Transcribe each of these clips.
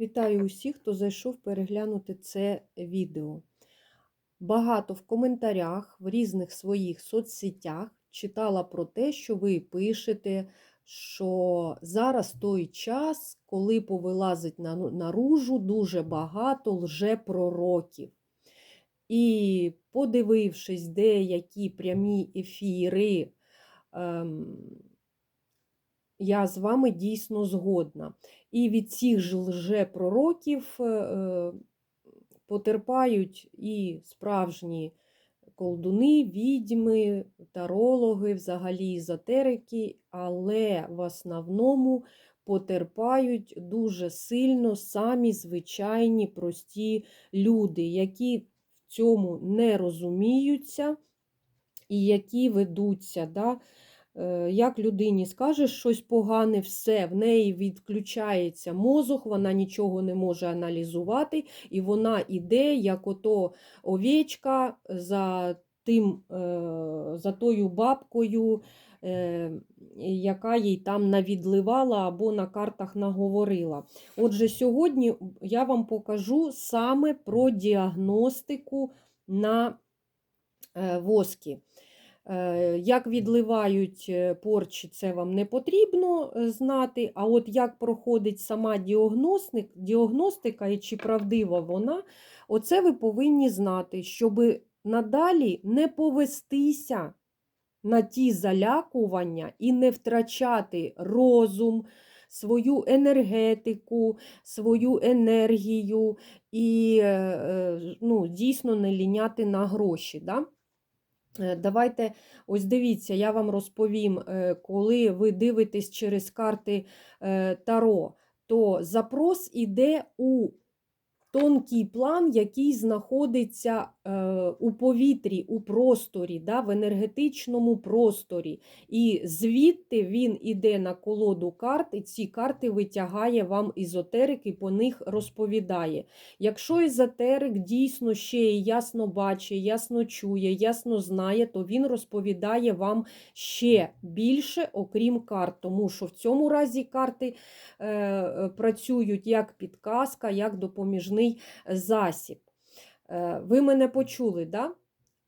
Вітаю усіх, хто зайшов переглянути це відео. Багато в коментарях в різних своїх соцсетях читала про те, що ви пишете, що зараз той час, коли повилазить наружу дуже багато лжепророків. І подивившись деякі прямі ефіри, ем, я з вами дійсно згодна. І від цих ж лжепророків е, потерпають і справжні колдуни, відьми, тарологи, взагалі езотерики, але в основному потерпають дуже сильно самі звичайні прості люди, які в цьому не розуміються і які ведуться. Да? Е, Як людині скажеш щось погане, все, в неї відключається мозок, вона нічого не може аналізувати, і вона іде, як ото овечка за тим, е, за тою бабкою, е, яка їй там навідливала або на картах наговорила. Отже, сьогодні я вам покажу саме про діагностику на воскі. Е, Як відливають е, порчі, це вам не потрібно е, знати. А от як проходить сама діагностика і чи правдива вона, оце ви повинні знати, щоб надалі не повестися на ті залякування і не втрачати розум, свою енергетику, свою енергію і е, е, ну, дійсно не ліняти на гроші. Да? Е, Давайте, ось дивіться, я вам розповім, е, коли ви дивитесь через карти е, Таро, то запрос іде у тонкий план, який знаходиться у повітрі, у просторі, да, в енергетичному просторі. І звідти він іде на колоду карт, і ці карти витягає вам езотерик і по них розповідає. Якщо езотерик дійсно ще і ясно бачить, ясно чує, ясно знає, то він розповідає вам ще більше, окрім карт, тому що в цьому разі карти е, е, працюють як підказка, як допоміжний засіб. Е, Ви мене почули, да?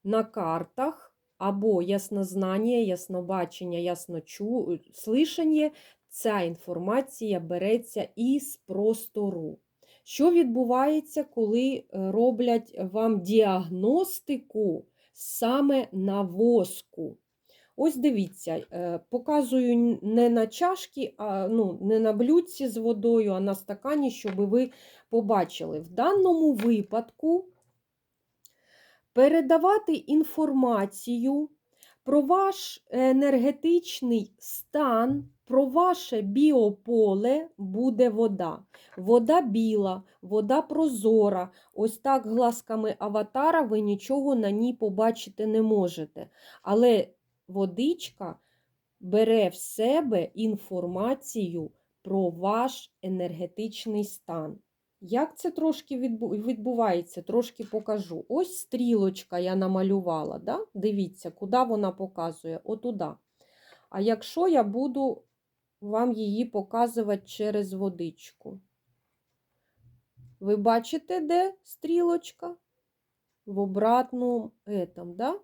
на картах або яснознання, яснобачення, ясночу... ця інформація береться із простору. Що відбувається, коли е, роблять вам діагностику саме на воску? Ось дивіться, е, показую не на чашки, а ну, не на блюдці з водою, а на стакані, щоб ви побачили. В даному випадку передавати інформацію про ваш енергетичний стан, про ваше біополе буде вода. Вода біла, вода прозора. Ось так глазками аватара ви нічого на ній побачити не можете. Але водичка бере в себе інформацію про ваш енергетичний стан. Як це трошки відбувається, трошки покажу. Ось стрілочка я намалювала. Да? Дивіться, куди вона показує? Отуда. А якщо я буду вам її показувати через водичку, ви бачите, де стрілочка? В обратному етам, да?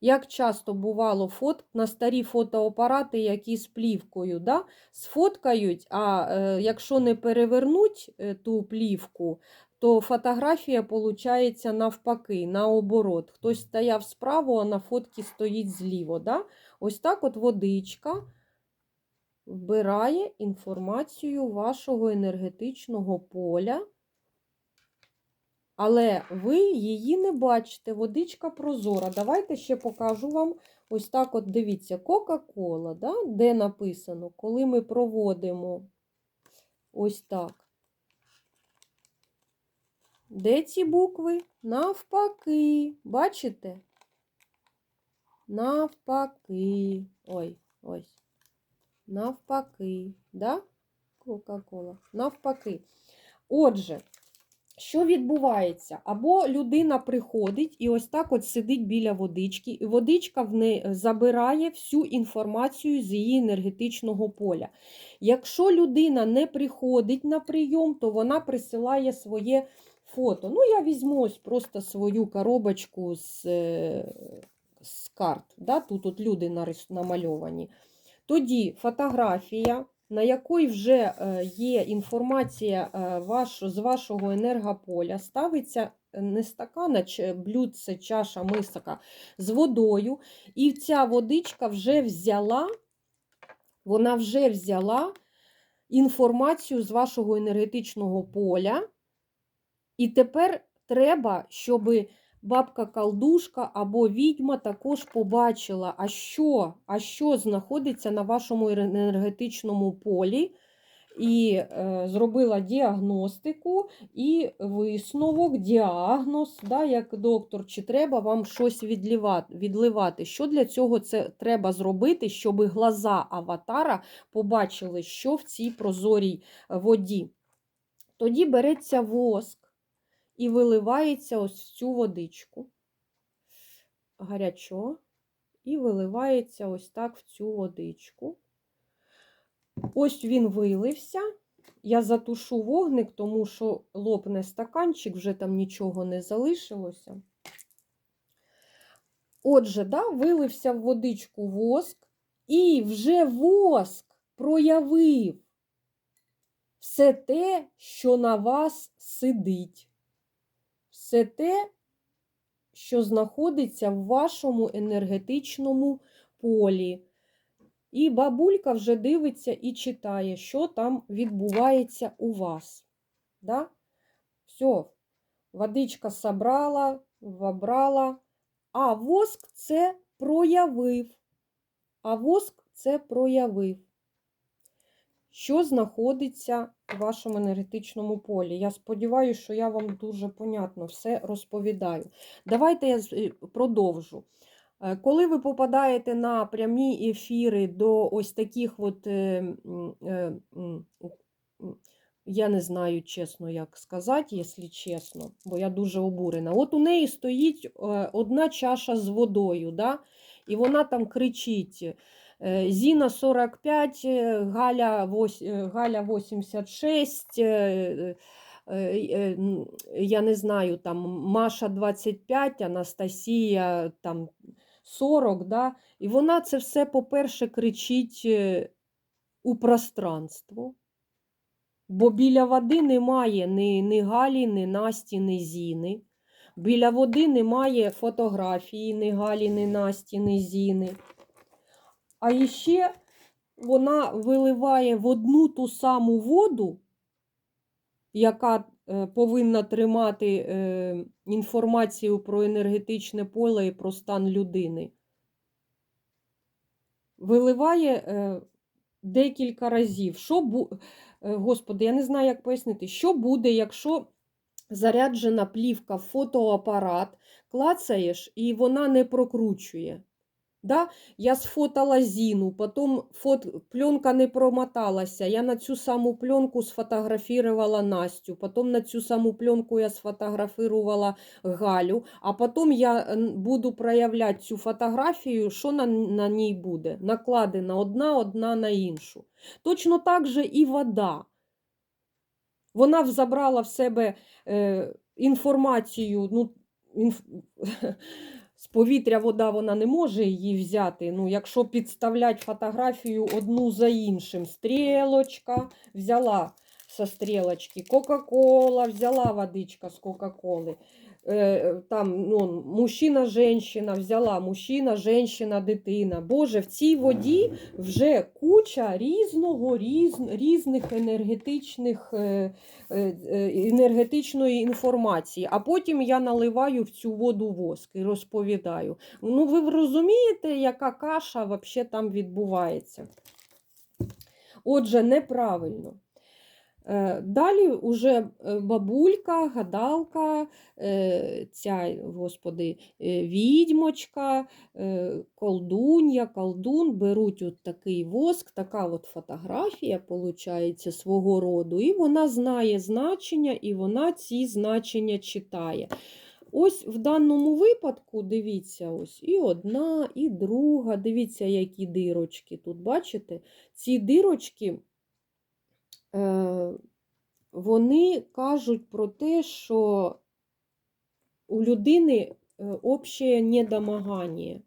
Як часто бувало фот... на старі фотоапарати, які з плівкою, да? сфоткають, а е, якщо не перевернуть е, ту плівку, то фотографія виходить навпаки, наоборот. Хтось стояв справа, а на фотці стоїть зліво. Да? Ось так от водичка вбирає інформацію вашого енергетичного поля. Але ви її не бачите, водичка прозора. Давайте ще покажу вам ось так: от дивіться, Кока-Кола, да? де написано, коли ми проводимо ось так. Де ці букви? Навпаки. Бачите? Навпаки. Ой, ось. Навпаки. Да? Кока-Кола. Навпаки. Отже. Що відбувається? Або людина приходить і ось так от сидить біля водички, і водичка в неї забирає всю інформацію з її енергетичного поля. Якщо людина не приходить на прийом, то вона присилає своє фото. Ну, я візьму ось просто свою коробочку з, е, з карт. Да? Тут от люди намальовані. Тоді фотографія, на якій вже е, є інформація е, ваш, з вашого енергополя, ставиться не стакан, а блюдце, чаша, мисака з водою. І ця водичка вже взяла, вона вже взяла інформацію з вашого енергетичного поля. І тепер треба, щоб бабка-колдушка або відьма також побачила, а що, а що знаходиться на вашому енергетичному полі, і е, зробила діагностику і висновок, діагноз, да, як доктор, чи треба вам щось відливати, відливати. Що для цього це треба зробити, щоб глаза аватара побачили, що в цій прозорій е, воді. Тоді береться воск і виливається ось в цю водичку гарячо, і виливається ось так в цю водичку. Ось він вилився. Я затушу вогник, тому що лопне стаканчик, вже там нічого не залишилося. Отже, да, вилився в водичку воск, і вже воск проявив все те, що на вас сидить. Все те, що знаходиться в вашому енергетичному полі. І бабулька вже дивиться і читає, що там відбувається у вас. Да? Все, водичка собрала, вобрала, а воск це проявив. А воск це проявив, що знаходиться в вашому енергетичному полі. Я сподіваюся, що я вам дуже понятно все розповідаю. Давайте я е, продовжу. Е, Коли ви попадаєте на прямі ефіри до ось таких от, е, я не знаю чесно, як сказати, якщо чесно, бо я дуже обурена. От у неї стоїть одна чаша з водою, да? і вона там кричить. Е, Зіна 45, е, Галя, вось- е, Галя 86, е, е, е, м, я не знаю, там Маша 25, Анастасія там 40, да? і вона це все, по-перше, кричить е, у пространство. Бо біля води немає ні, ні Галі, ні Насті, ні Зіни. Біля води немає фотографії ні Галі, ні Насті, ні Зіни. А іще вона виливає в одну ту саму воду, яка е, повинна тримати е, інформацію про енергетичне поле і про стан людини. Виливає е, декілька разів. Що бу... Господи, я не знаю, як пояснити, що буде, якщо заряджена плівка в фотоапарат, клацаєш, і вона не прокручує. Да? Я сфотала Зіну, потім фот... пленка не промоталася. Я на цю саму пленку сфотографувала Настю, потім на цю саму пленку я сфотографувала Галю, а потім я буду проявляти цю фотографію, що на, на ній буде. Накладена одна одна на іншу. Точно так же і вода. Вона забрала в себе е, інформацію. ну, інф... З повітря вода вона не може її взяти. Ну, якщо підставляти фотографію одну за іншим, стрілочка взяла со стрілочки, Кока-Кола, взяла водичка з Кока-Коли. Е, Там ну, мужчина, женщина взяла, мужчина, женщина, дитина. Боже, в цій воді вже куча різного, різ, різних енергетичних, е, е, енергетичної інформації. А потім я наливаю в цю воду воск і розповідаю. Ну, ви розумієте, яка каша взагалі там відбувається? Отже, неправильно. Е, Далі уже е, бабулька, гадалка, е, ця, господи, відьмочка, колдунья, колдун беруть от такий воск, така от фотографія, виходить, свого роду, і вона знає значення, і вона ці значення читає. Ось в даному випадку, дивіться, ось і одна, і друга. Дивіться, які дирочки тут, бачите? Ці дирочки, вони кажуть про те, що у людини е, общее недомагання.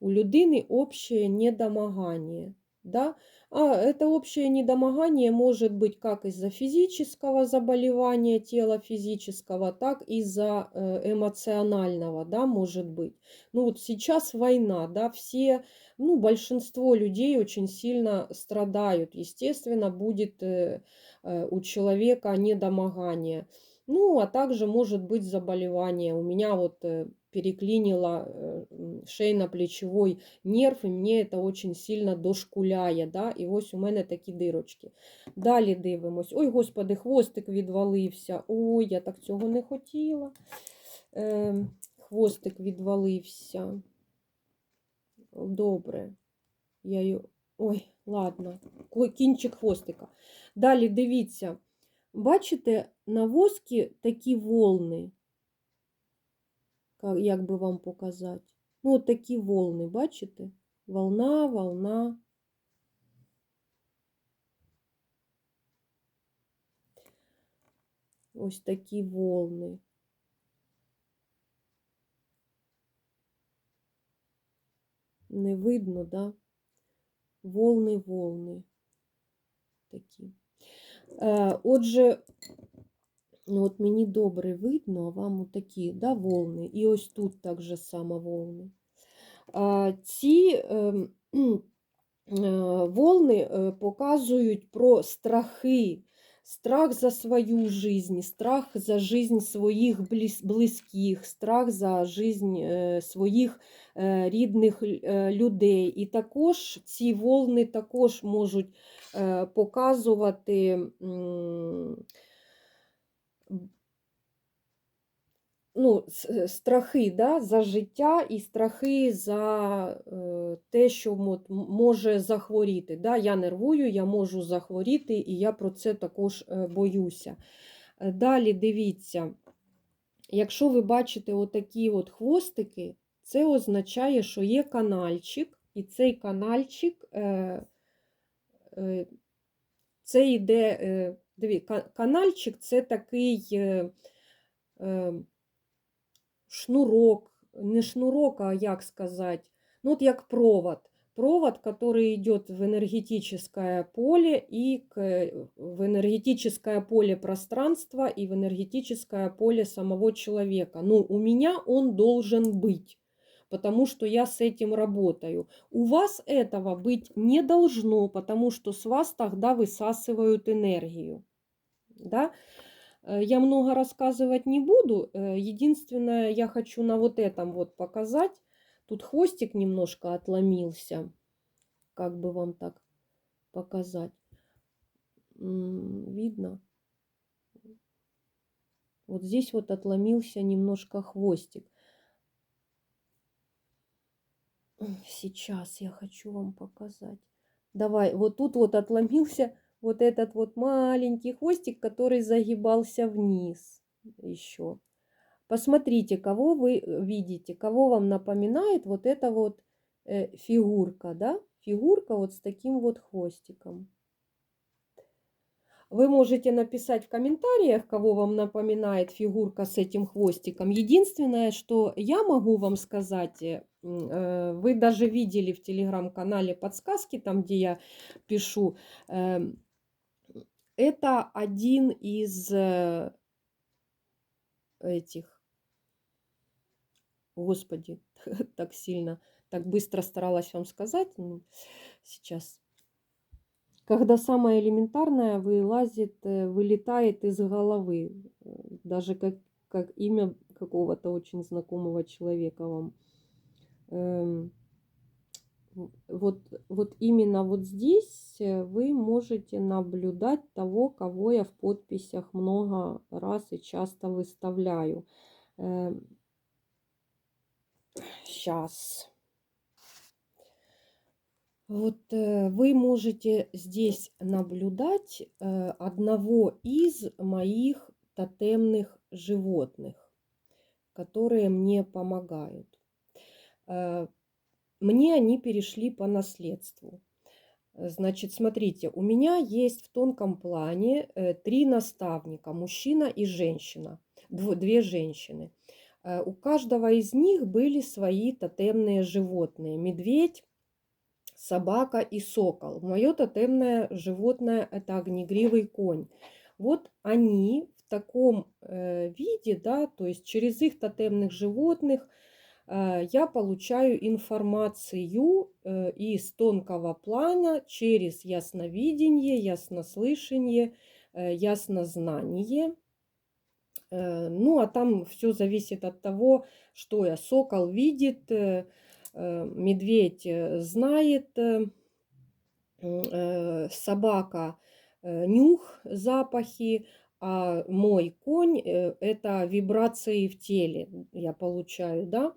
У людини общее недомагание. Да? А это общее недомогание может быть как из-за физического заболевания тела физического, так и из-за э, эмоционального, да, может быть. Ну вот сейчас война, да, все, ну большинство людей очень сильно страдают. Естественно, будет э, э, у человека недомогание. Ну, а также может быть заболевание. У меня вот переклинило э, шейно-плечовой нерв, і мені це очень сильно дошкуляє. Да? І ось у мене такі дирочки. Далі дивимось. Ой, господи, хвостик відвалився. Ой, я так цього не хотіла. Е, хвостик відвалився. Добре. Я його... Ой, ладно. Кінчик хвостика. Далі дивіться. Бачите, на воскі такі волни. Як би вам показати? Ну, от такі волни, бачите? Волна, волна. Ось такі волни. Не видно, да? Волни, волни. Такі. Е, Отже, ну от мені добре видно, а вам такі да, волни. І ось тут так же само волни. А, Ці кхм, е, волни е, показують про страхи, страх за свою жизнь, страх за жизнь своїх близьких, страх за жизнь е, своїх е, рідних е, людей. І також ці волни також можуть е, показувати ну, страхи да, за життя і страхи за е, те, що може захворіти. Да? Я нервую, я можу захворіти, і я про це також е, боюся. Е, Далі дивіться, якщо ви бачите отакі от хвостики, це означає, що є канальчик, і цей канальчик е, е, це йде, е, диві, ка- канальчик це такий е, е, шнурок, не шнурок, а як сказати, ну от як провод. Провод, который идет в энергетическое поле и к, в энергетическое поле пространства и в энергетическое поле самого человека. Ну, у меня он должен быть, Потому что я с этим работаю. У вас этого быть не должно, потому что с вас тогда высасывают энергию. Да? Э, Я много рассказывать не буду. Э, Единственное, я хочу на вот этом вот показать. Тут хвостик немножко отломился. Как бы вам так показать? Видно? Вот здесь вот отломился немножко хвостик. Сейчас я хочу вам показать. Давай, вот тут вот отломился вот этот вот маленький хвостик, который загибался вниз еще. Посмотрите, кого вы видите, кого вам напоминает вот эта вот э, фигурка, да? Фигурка вот с таким вот хвостиком. Вы можете написать в комментариях, кого вам напоминает фигурка с этим хвостиком. Единственное, что я могу вам сказать, э, э, вы даже видели в телеграм-канале подсказки, там, где я пишу, эм, это один из э, этих, господи, так сильно, так быстро старалась вам сказать, ну, сейчас. Когда самое элементарное вылазит, э, вылетает из головы, э, даже как, как имя какого-то очень знакомого человека вам. Эм, Вот, вот именно вот здесь э, вы можете наблюдать того, кого я в подписях много раз и часто выставляю. Сейчас. Вот э, вы можете здесь наблюдать э, одного из моих тотемных животных, которые мне помогают. Э, Мне они перешли по наследству. Значит, смотрите, у меня есть в тонком плане э, три наставника, мужчина и женщина, две женщины. Э, У каждого из них были свои тотемные животные. Медведь, собака и сокол. Мое тотемное животное – это огнегривый конь. Вот они в таком виде, да, то есть через их тотемных животных я получаю информацию э, из тонкого плана через ясновидение, яснослышание, э, яснознание. Э, Ну, а там все зависит от того, что я. Сокол видит, э, э, медведь э, знает, э, э, собака э, нюх, запахи, а мой конь э, это вибрации в теле я получаю, да.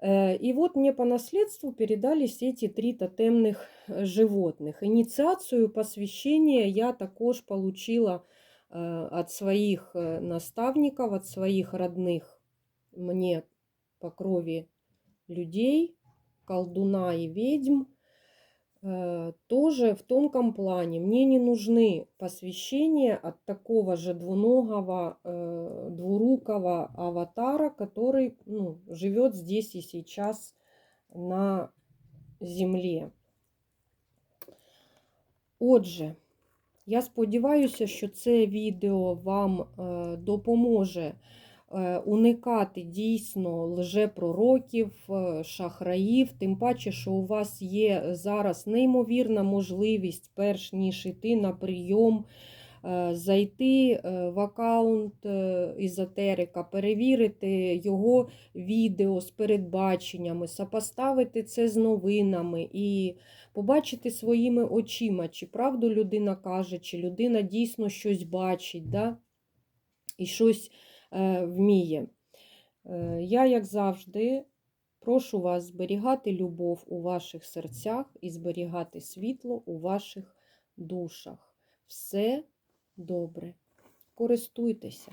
Э, И вот мне по наследству передались эти три тотемных е, животних. Ініціацію посвящення я також получила э, от своих э, наставников, от своих родных мне по крови людей, колдуна и ведьм, э, тоже в тонком плане. Мне не нужны посвящения от такого же двуногого, э, двурукого аватара, который ну, живет здесь и сейчас на земле. Отже, я сподіваюся, що це відео вам е, допоможе е, уникати дійсно лжепророків, е, шахраїв, тим паче, що у вас є зараз неймовірна можливість, перш ніж йти на прийом, е, зайти е, в аккаунт е, ізотерика, перевірити його відео з передбаченнями, сопоставити це з новинами і побачити своїми очима, чи правду людина каже, чи людина дійсно щось бачить, да? і щось е, вміє. Е, я, як завжди, прошу вас зберігати любов у ваших серцях і зберігати світло у ваших душах. Все добре. Користуйтеся.